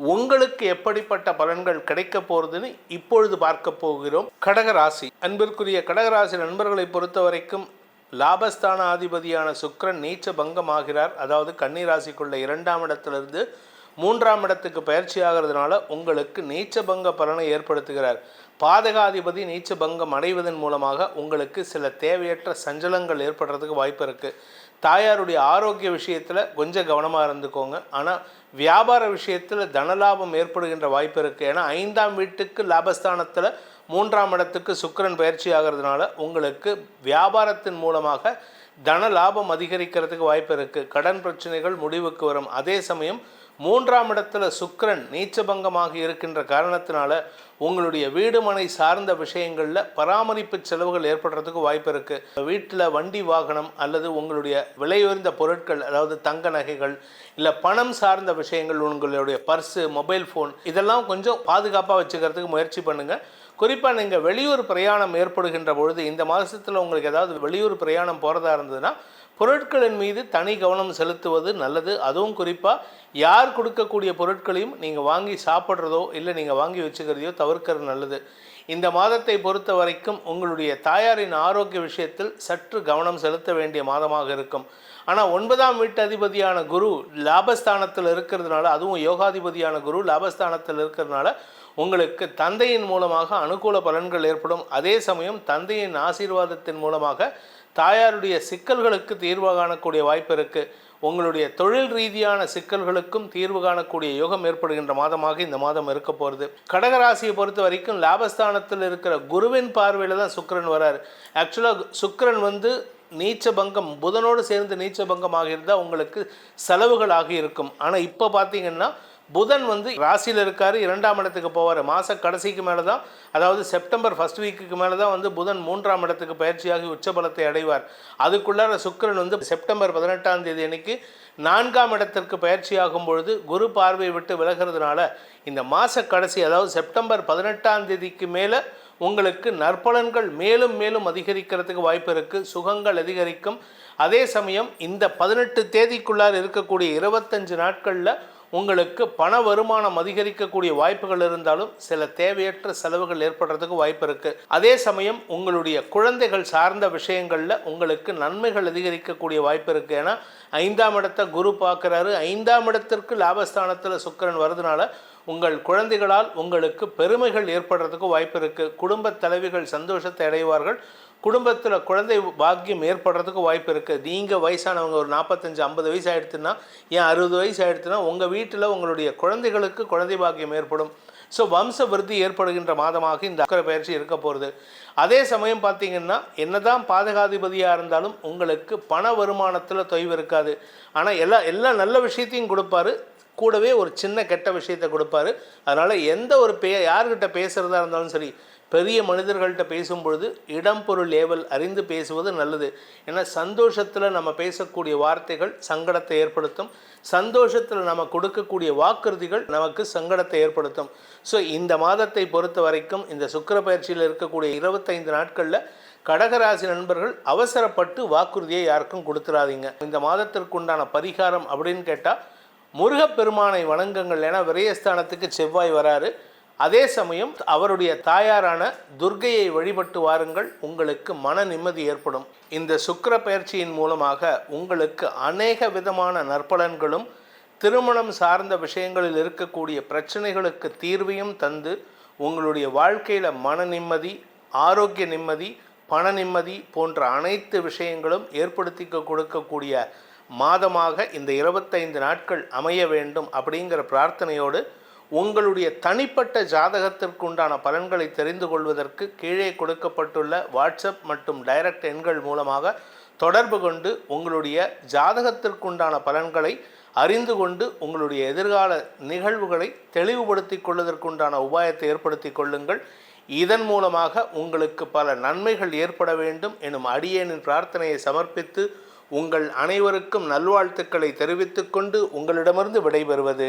உங்களுக்கு எப்படிப்பட்ட பலன்கள் கிடைக்க போகிறதுன்னு இப்பொழுது பார்க்க போகிறோம். கடகராசி. அன்பிற்குரிய கடகராசி நண்பர்களை பொறுத்த வரைக்கும் லாபஸ்தான ஆதிபதியான சுக்ரன் நீச்ச பங்கமாகிறார். அதாவது கன்னிராசிக்குள்ள இரண்டாம் இடத்திலிருந்து மூன்றாம் இடத்துக்கு பயிற்சி ஆகிறதுனால உங்களுக்கு நீச்ச பங்க பலனை ஏற்படுத்துகிறார். பாதகாதிபதி நீச்ச பங்கம் அடைவதன் மூலமாக உங்களுக்கு சில தேவையற்ற சஞ்சலங்கள் ஏற்படுறதுக்கு வாய்ப்பு இருக்குது தாயாருடைய ஆரோக்கிய விஷயத்தில் கொஞ்சம் கவனமாக இருந்துக்கோங்க. ஆனால் வியாபார விஷயத்தில் தனலாபம் ஏற்படுகின்ற வாய்ப்பு இருக்குது ஏன்னா ஐந்தாம் வீட்டுக்கு லாபஸ்தானத்தில் மூன்றாம் இடத்துக்கு சுக்கிரன் பயிற்சி ஆகிறதுனால உங்களுக்கு வியாபாரத்தின் மூலமாக தன லாபம் அதிகரிக்கிறதுக்கு வாய்ப்பு இருக்குது கடன் பிரச்சனைகள் முடிவுக்கு வரும். அதே சமயம் மூன்றாம் இடத்துல சுக்கரன் நீச்சபங்கமாக இருக்கின்ற காரணத்தினால உங்களுடைய வீடு மனை சார்ந்த விஷயங்களில் பராமரிப்பு செலவுகள் ஏற்படுறதுக்கு வாய்ப்பு இருக்குது வீட்டில் வண்டி வாகனம் அல்லது உங்களுடைய விலையுயர்ந்த பொருட்கள் அதாவது தங்க நகைகள் இல்லை பணம் சார்ந்த விஷயங்கள் உங்களுடைய பர்ஸு மொபைல் ஃபோன் இதெல்லாம் கொஞ்சம் பாதுகாப்பாக வச்சுக்கிறதுக்கு முயற்சி பண்ணுங்கள் குறிப்பாக நீங்கள் வெளியூர் பிரயாணம் ஏற்படுகின்ற பொழுது இந்த மாதத்தில் உங்களுக்கு ஏதாவது வெளியூர் பிரயாணம் போகிறதா இருந்ததுன்னா பொருட்களின் மீது தனி கவனம் செலுத்துவது நல்லது. அதுவும் குறிப்பாக யார் கொடுக்கக்கூடிய பொருட்களையும் நீங்கள் வாங்கி சாப்பிட்றதோ இல்லை நீங்கள் வாங்கி வச்சுக்கிறதையோ தவிர்க்கிறது நல்லது. இந்த மாதத்தை பொறுத்த வரைக்கும் உங்களுடைய தாயாரின் ஆரோக்கிய விஷயத்தில் சற்று கவனம் செலுத்த வேண்டிய மாதமாக இருக்கும். ஆனால் ஒன்பதாம் வீட்டு அதிபதியான குரு லாபஸ்தானத்தில் இருக்கிறதுனால அதுவும் யோகாதிபதியான குரு லாபஸ்தானத்தில் இருக்கிறதுனால உங்களுக்கு தந்தையின் மூலமாக அனுகூல பலன்கள் ஏற்படும். அதே சமயம் தந்தையின் ஆசீர்வாதத்தின் மூலமாக தாயாருடைய சிக்கல்களுக்கு தீர்வு காணக்கூடிய வாய்ப்பு இருக்குது உங்களுடைய தொழில் ரீதியான சிக்கல்களுக்கும் தீர்வு காணக்கூடிய யோகம் ஏற்படுகின்ற மாதமாக இந்த மாதம் இருக்க போகிறது கடகராசியை பொறுத்த வரைக்கும் லாபஸ்தானத்தில் இருக்கிற குருவின் பார்வையில் தான் சுக்கரன் வராரு. ஆக்சுவலாக சுக்கரன் வந்து நீச்ச பங்கம் புதனோடு சேர்ந்து நீச்ச பங்கமாக இருந்தால் உங்களுக்கு செலவுகள் ஆகி இருக்கும். ஆனால் இப்போ பார்த்தீங்கன்னா புதன் வந்து ராசியில் இருக்கார் இரண்டாம் இடத்துக்கு போவார். மாத கடைசிக்கு மேலே தான் அதாவது செப்டம்பர் ஃபர்ஸ்ட் வீக்குக்கு மேலே தான் வந்து புதன் மூன்றாம் இடத்துக்கு பயிற்சியாகி உச்சபலத்தை அடைவார். அதுக்குள்ளார சுக்கிரன் வந்து செப்டம்பர் பதினெட்டாம் தேதி அன்னைக்கு நான்காம் இடத்திற்கு பயிற்சியாகும் பொழுது குரு பார்வை விட்டு விலகிறதுனால இந்த மாத கடைசி அதாவது செப்டம்பர் பதினெட்டாம் தேதிக்கு மேலே உங்களுக்கு நற்பலன்கள் மேலும் மேலும் அதிகரிக்கிறதுக்கு வாய்ப்பு இருக்குது சுகங்கள் அதிகரிக்கும். அதே சமயம் இந்த பதினெட்டு தேதிக்குள்ளார் இருக்கக்கூடிய இருபத்தஞ்சு நாட்களில் உங்களுக்கு பண வருமானம் அதிகரிக்கக்கூடிய வாய்ப்புகள் இருந்தாலும் சில தேவையற்ற செலவுகள் ஏற்படுறதுக்கு வாய்ப்பு இருக்குது அதே சமயம் உங்களுடைய குழந்தைகள் சார்ந்த விஷயங்களில் உங்களுக்கு நன்மைகள் அதிகரிக்கக்கூடிய வாய்ப்பு இருக்குது ஏன்னா ஐந்தாம் இடத்தை குரு பார்க்குறாரு. ஐந்தாம் இடத்திற்கு லாபஸ்தானத்தில் சுக்கரன் வருதுனால உங்கள் குழந்தைகளால் உங்களுக்கு பெருமைகள் ஏற்படுறதுக்கு வாய்ப்பு இருக்குது குடும்பத் தலைவிகள் சந்தோஷத்தை அடைவார்கள். குடும்பத்தில் குழந்தை பாக்கியம் ஏற்படுறதுக்கு வாய்ப்பு இருக்குது நீங்கள் வயசானவங்க ஒரு நாற்பத்தஞ்சு ஐம்பது வயசு ஆகிடுச்சுன்னா ஏன் அறுபது வயசு ஆகிடுச்சுன்னா உங்கள் வீட்டில் உங்களுடைய குழந்தைகளுக்கு குழந்தை பாக்கியம் ஏற்படும். ஸோ வம்ச விருத்தி ஏற்படுகின்ற மாதமாக இந்த அக்கறை பயிற்சி இருக்க போகிறது அதே சமயம் பார்த்தீங்கன்னா என்னதான் பாதகாதிபதியாக இருந்தாலும் உங்களுக்கு பண வருமானத்தில் தொய்வு இருக்காது. ஆனால் எல்லா எல்லா நல்ல விஷயத்தையும் கொடுப்பாரு. கூடவே ஒரு சின்ன கெட்ட விஷயத்தை கொடுப்பாரு. அதனால் எந்த ஒரு பே யார்கிட்ட பேசுகிறதா இருந்தாலும் சரி பெரிய மனிதர்கள்ட்ட பேசும்பொழுது இடம் பொருள் ஏவல் அறிந்து பேசுவது நல்லது. ஏன்னா சந்தோஷத்தில் நம்ம பேசக்கூடிய வார்த்தைகள் சங்கடத்தை ஏற்படுத்தும். சந்தோஷத்தில் நம்ம கொடுக்கக்கூடிய வாக்குறுதிகள் நமக்கு சங்கடத்தை ஏற்படுத்தும். ஸோ இந்த மாதத்தை பொறுத்த வரைக்கும் இந்த சுக்கிர பயிற்சியில் இருக்கக்கூடிய இருபத்தைந்து நாட்களில் கடகராசி நண்பர்கள் அவசரப்பட்டு வாக்குறுதியை யாருக்கும் கொடுத்துடாதீங்க இந்த மாதத்திற்குண்டான பரிகாரம் அப்படின்னு கேட்டால் முருகப்பெருமானை வணங்குங்கள். ஏன்னா விரயஸ்தானத்துக்கு செவ்வாய் வராரு. அதே சமயம் அவருடைய தாயாரான துர்கையை வழிபட்டு வாருங்கள் உங்களுக்கு மன நிம்மதி ஏற்படும். இந்த சுக்கிர பயிற்சியின் மூலமாக உங்களுக்கு அநேக விதமான நற்பலன்களும் திருமணம் சார்ந்த விஷயங்களில் இருக்கக்கூடிய பிரச்சனைகளுக்கு தீர்வையும் தந்து உங்களுடைய வாழ்க்கையில் மன நிம்மதி ஆரோக்கிய நிம்மதி பண நிம்மதி போன்ற அனைத்து விஷயங்களும் ஏற்படுத்தி கொடுக்கக்கூடிய மாதமாக இந்த இருபத்தைந்து நாட்கள் அமைய வேண்டும் அப்படிங்கிற பிரார்த்தனையோடு உங்களுடைய தனிப்பட்ட ஜாதகத்திற்குண்டான பலன்களை தெரிந்து கொள்வதற்கு கீழே கொடுக்கப்பட்டுள்ள வாட்ஸ்அப் மற்றும் டைரக்ட் எண்கள் மூலமாக தொடர்பு கொண்டு உங்களுடைய ஜாதகத்திற்குண்டான பலன்களை அறிந்து கொண்டு உங்களுடைய எதிர்கால நிகழ்வுகளை தெளிவுபடுத்தி கொள்வதற்குண்டான உபாயத்தை ஏற்படுத்தி கொள்ளுங்கள். இதன் மூலமாக உங்களுக்கு பல நன்மைகள் ஏற்பட வேண்டும் எனும் அடியேனின் பிரார்த்தனையை சமர்ப்பித்து உங்கள் அனைவருக்கும் நல்வாழ்த்துக்களை தெரிவித்துக்கொண்டு உங்களிடமிருந்து விடைபெறுவது